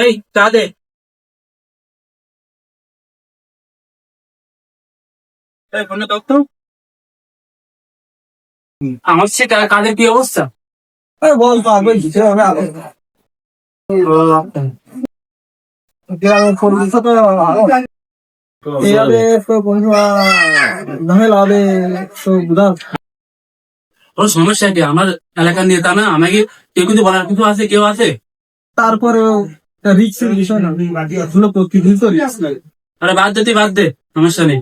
এই চা দে। এই ফোনে আমার সে কা- কাজের কি অবস্থা? আরে বল তো আগে দিতে হবে আগে তো তো তো ওর সমস্যা কি? আমার এলাকার নেতা না আমাকে কেউ কিন্তু বলার কিছু আছে কেউ আছে? তারপরেও রিক্সের বিষয় না। প্রতিদিন তো রিক্স লাগে আরে বাদ দে তুই বাদ দে সমস্যা নেই।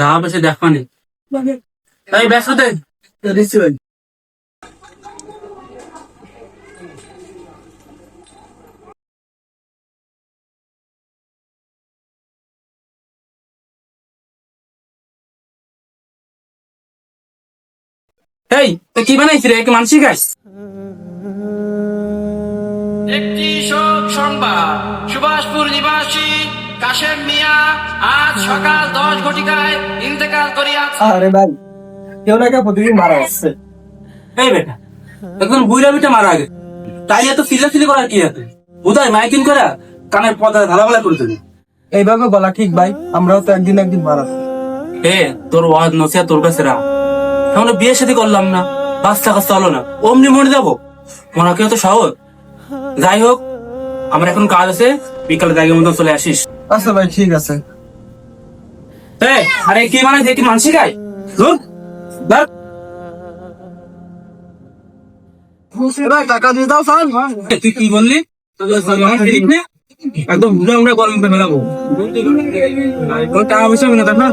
গা বসে দেখবা নেই এই ব্যস্ত দে রিক্স এই তো কি বানাইছি রে? মানসিক গাছ একটি শোক সংবাদ। সুভাষপুর নিবাসী কাশেম মিয়া আজ সকাল দশ ঘটিকায় ইন্তেকাল করিয়াছে আরে ভাই, কেউ না কেউ প্রতিদিন মারা যাচ্ছে এই বেটা একদম বিটা মারা তাই এত কি আছে? কানের ধালাবালা করে দেবে। এইভাবে বলা ঠিক ভাই, আমরাও তো একদিন একদিন মারা। এ, তোর ওয়াজ নসিয়া তোর কাছে রাখ। এখন বিয়ে সাথে করলাম না, বাচ্চা কাছে হলো না, অমনি মরে যাব। মনে কেউ তো সহজ যাই হোক আমার এখন কাজ আছে বিকালে জায়গা মতো চলে আসিস। আচ্ছা ভাই ঠিক আছে। আরে কি মানে দেখি মানসিক আয় ধুর, ধর। টাকা দিয়ে দাও স্যার। তুই কি বললি? একদম গরম করে কোনো টাকা পয়সা না তার না।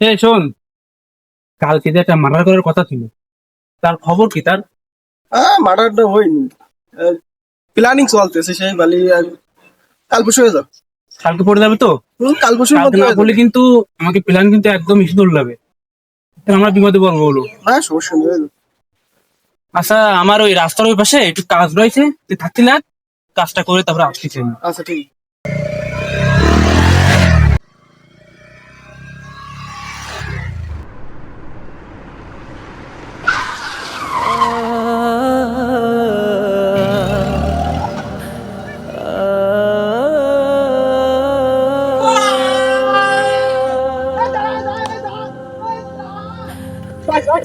এই শোন কালকে যে একটা মার্ডার করার কথা ছিল তার খবর কি তার? মার্ডারটা হয়নি। প্ল্যানিং চলতেছে সেই বালি কাল পরশু হয়ে যাবে। কালকে পড়ে যাবে তো? কাল পরশু না বললে কিন্তু আমাকে প্ল্যান কিন্তু একদম ইস্যু দৌড় আমরা বিপদে পড়ব বলো। হ্যাঁ সমস্যা নেই। আচ্ছা আমার ওই রাস্তার ওই পাশে একটু কাজ রয়েছে তুই থাকতি না কাজটা করে তারপরে আসতেছি আচ্ছা ঠিক। Ah